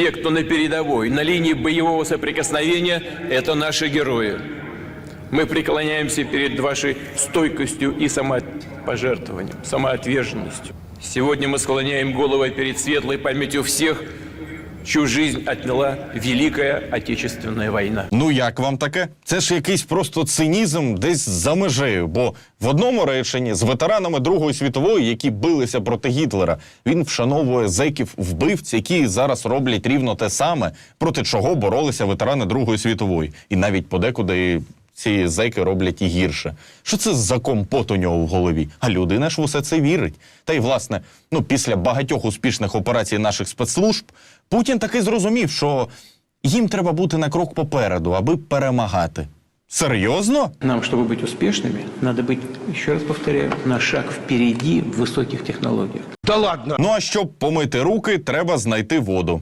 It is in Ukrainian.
Те, кто на передовой, на линии боевого соприкосновения, это наши герои. Мы преклоняемся перед вашей стойкостью и самопожертвованием, самоотверженностью. Сегодня мы склоняем головы перед светлой памятью всех, чью жизнь отняла Великая Отечественная война. Ну як вам таке? Це ж якийсь просто цинізм десь за межею. Бо в одному реченні з ветеранами Другої світової, які билися проти Гітлера, він вшановує зеків вбивць, які зараз роблять рівно те саме, проти чого боролися ветерани Другої світової, і навіть подекуди Ці зеки роблять і гірше. Що це за компот у нього в голові? А людина ж в усе це вірить. Та й власне, ну після багатьох успішних операцій наших спецслужб Путін таки зрозумів, що їм треба бути на крок попереду, аби перемагати. Серйозно? Нам, чтобы быть успешными, надо быть, еще раз повторяю, на шаг впереди в высоких технологиях. Ну а щоб помити руки, треба знайти воду.